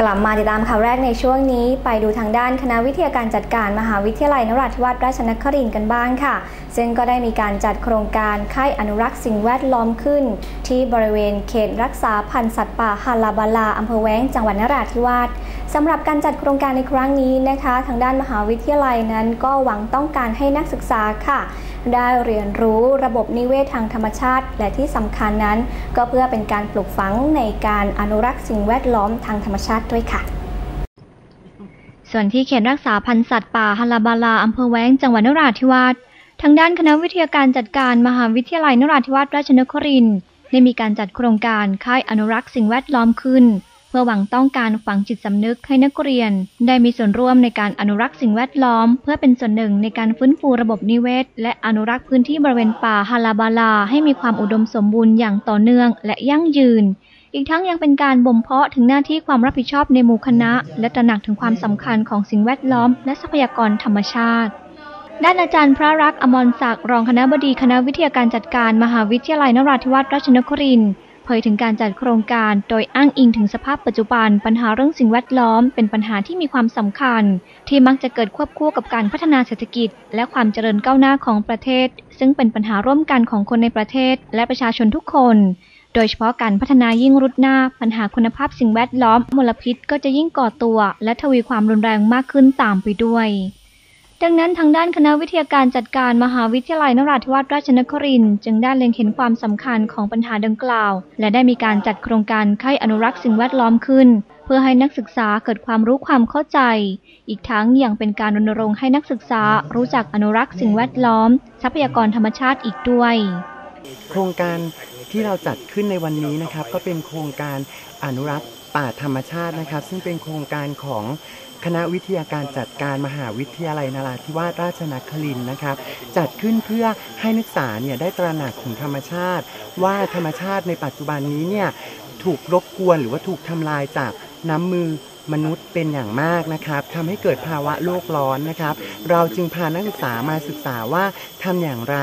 กลับมาติดตามข่าวแรกในช่วงนี้ไปดูทางด้านคณะวิทยาการจัดการมหาวิทยาลัยนราธิวาสราชนครินทร์กันบ้างค่ะ ซึ่งก็ได้มีการจัดโครงการค่ายอนุรักษ์สิ่งแวดล้อมขึ้น ที่บริเวณเขตรักษาพันธุ์สัตว์ป่าฮาลาบาลาอำเภอแว้งจังหวัดนราธิวาสสำหรับการจัดโครงการในครั้งนี้นะคะ ทางด้านมหาวิทยาลัยนั้นก็หวังต้องการให้นักศึกษาค่ะ ได้เรียนรู้ระบบนิเวศทางธรรมชาติ และที่สำคัญนั้น ก็เพื่อเป็นการปลูกฝังในการอนุรักษ์สิ่งแวดล้อมทางธรรมชาติด้วยค่ะส่วนที่เขตรักษาพันธุ์สัตว์ป่าฮาลาบาลาอำเภอแว้งจังหวัดนราธิวาสทางด้านคณะวิทยาการจัดการมหาวิทยาลัยนราธิวาสราชนครินทร์ได้มีการจัดโครงการค่ายอนุรักษ์สิ่งแวดล้อมขึ้น พื่อหวังต้องการฝังจิตสำนึกให้นักเรียน ได้มีส่วนร่วมในการอนุรักษ์สิ่งแวดล้อม เพื่อเป็นส่วนหนึ่งในการฟื้นฟูระบบนิเวศ และอนุรักษ์พื้นที่บริเวณป่าฮาลาบาลา ให้มีความอุดมสมบูรณ์อย่างต่อเนื่องและยั่งยืน อีกทั้งยังเป็นการบ่มเพาะถึงหน้าที่ความรับผิดชอบในหมู่คณะ และตระหนักถึงความสำคัญของสิ่งแวดล้อม และทรัพยากรธรรมชาติด้านอาจารย์พระรักษ์อมรศักดิ์รองคณะบดีคณะวิทยาการจัดการมหาวิทยาลัยนราธิวาสราชนครินทร์ เผยถึงการจัดโครงการโดยอ้างอิงถึงสภาพปัจจุบัน ปัญหาเรื่องสิ่งแวดล้อม เป็นปัญหาที่มีความสำคัญ ที่มักจะเกิดควบคู่กับการพัฒนาเศรษฐกิจ และความเจริญก้าวหน้าของประเทศ ซึ่งเป็นปัญหาร่วมกันของคนในประเทศ และประชาชนทุกคน โดยเฉพาะการพัฒนายิ่งรุดหน้า ปัญหาคุณภาพสิ่งแวดล้อมมลพิษก็จะยิ่งก่อตัว และทวีความรุนแรงมากขึ้นตามไปด้วย ดังนั้นทางด้านคณะวิทยาการจัดการมหาวิทยาลัยนราธิวาสราชนครินทร์จึงได้เล็งเห็นความสำคัญของปัญหาดังกล่าว และได้มีการจัดโครงการค่ายอนุรักษ์สิ่งแวดล้อมขึ้น เพื่อให้นักศึกษาเกิดความรู้ความเข้าใจ อีกทั้งยังเป็นการรณรงค์ให้นักศึกษารู้จักอนุรักษ์สิ่งแวดล้อม ทรัพยากรธรรมชาติอีกด้วย โครงการที่เราจัดขึ้นในวันนี้นะครับ ก็เป็นโครงการอนุรักษ์ป่าธรรมชาตินะครับ ซึ่งเป็นโครงการของคณะวิทยาการจัดการมหาวิทยาลัยนราธิวาสราชนครินนะครับ จัดขึ้นเพื่อให้นักศึกษาเนี่ยได้ตระหนักถึงธรรมชาติ ว่าธรรมชาติในปัจจุบันนี้เนี่ยถูกรบกวนหรือว่าถูกทำลายจากน้ำมือ มนุษย์เป็นอย่างมากนะครับทำให้เกิดภาวะโลกร้อนนะครับ เราจึงพานักศึกษามาศึกษาว่าทำอย่างไร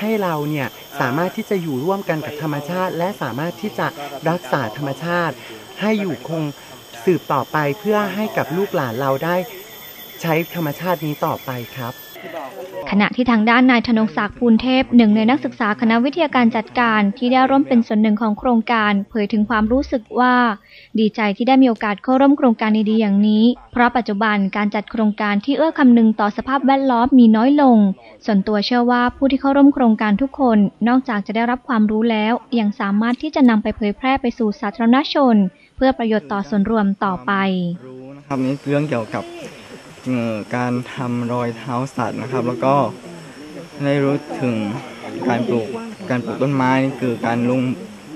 ให้เราเนี่ยสามารถที่จะอยู่ร่วมกันกับธรรมชาติ และสามารถที่จะรักษาธรรมชาติ ให้อยู่คงสืบต่อไปเพื่อให้กับลูกหลานเราได้ ใช้ธรรมชาตินี้ต่อไปครับขณะที่ทางด้านนายธนงศักดิ์ภูลเทพหนึ่งในนักศึกษาคณะวิทยาการจัดการที่ได้ร่วมเป็นส่วนหนึ่งของโครงการ เผยถึงความรู้สึกว่า ดีใจที่ได้มีโอกาสเข้าร่วมโครงการดีๆอย่างนี้ เพราะปัจจุบันการจัดโครงการที่เอื้อคำนึงต่อสภาพแวดล้อมมีน้อยลง ส่วนตัวเชื่อว่าผู้ที่เข้าร่วมโครงการทุกคน นอกจากจะได้รับความรู้แล้ว ยังสามารถที่จะนำไปเผยแพร่ไปสู่สาธารณชน เพื่อประโยชน์ต่อส่วนรวมต่อไปรู้นะครับนี่เรื่องเกี่ยวกับเอ่อ การทำรอยเท้าสัตว์นะครับ แล้วก็ได้รู้ถึงการปลูกการปลูกต้นไม้นี่คือการลุง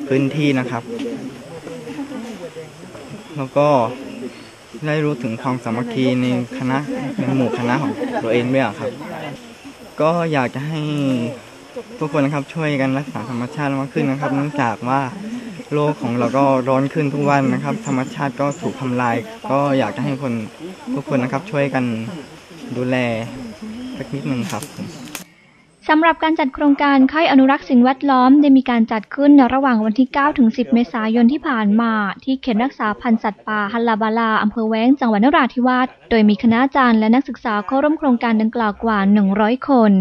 พื้นที่นะครับ แล้วก็ได้รู้ถึงความสามัคคีในคณะในหมู่คณะของตัวเองด้วยครับ ก็อยากจะให้ทุกคนนะครับช่วยกันรักษาธรรมชาติมากขึ้นนะครับเนื่องจากว่า โลกของเราก็ร้อนขึ้นทุกวันนะครับ ธรรมชาติก็ถูกทำลาย ก็อยากจะให้คนทุกคนนะครับช่วยกันดูแลสักนิดนึงครับสำหรับการจัดโครงการค่ายอนุรักษ์สิ่งแวดล้อมได้มีการจัดขึ้นในระหว่างวันที่ 9 ถึง 10 เมษายนที่ผ่านมา ที่เขตรักษาพันธุ์สัตว์ป่าฮัลลาบาลาอำเภอแว้งจังหวัดนราธิวาส โดยมีคณะอาจารย์และนักศึกษาเข้าร่วมโครงการดังกล่าวกว่า 100 คน